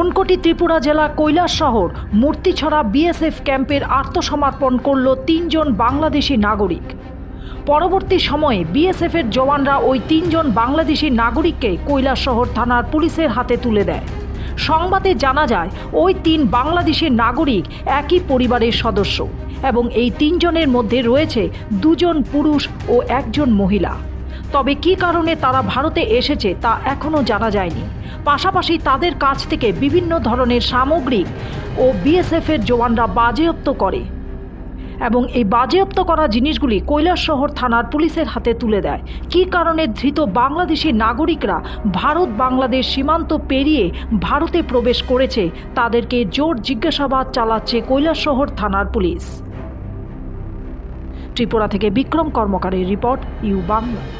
ঊনকোটি ত্রিপুরা জেলা কৈলাস শহর, মূর্তিছড়া বিএসএফ ক্যাম্পের আত্মসমর্পণ করল তিনজন বাংলাদেশি নাগরিক। পরবর্তী সময়ে বিএসএফের জওয়ানরা ওই তিনজন বাংলাদেশি নাগরিককে কৈলাস শহর থানার পুলিশের হাতে তুলে দেয়। সংবাদে জানা যায়, ওই তিন বাংলাদেশি নাগরিক একই পরিবারের সদস্য এবং এই তিনজনের মধ্যে রয়েছে দুজন পুরুষ ও একজন মহিলা। তবে কী কারণে তারা ভারতে এসেছে তা এখনও জানা যায়নি। পাশাপাশি তাদের কাছ থেকে বিভিন্ন ধরনের সামগ্রিক ও বিএসএফের জওয়ানরা বাজেয়াপ্ত করে। এবং এই বাজেয়াপ্ত করা জিনিসগুলি কৈলাসশহর থানার পুলিশের হাতে তুলে দেয়। কী কারণে ধৃত বাংলাদেশি নাগরিকরা ভারত বাংলাদেশ সীমান্ত পেরিয়ে ভারতে প্রবেশ করেছে, তাদেরকে জোর জিজ্ঞাসাবাদ চালাচ্ছে কৈলাসশহর থানার পুলিশ। ত্রিপুরা থেকে বিক্রম কর্মকারের report, U Bangla.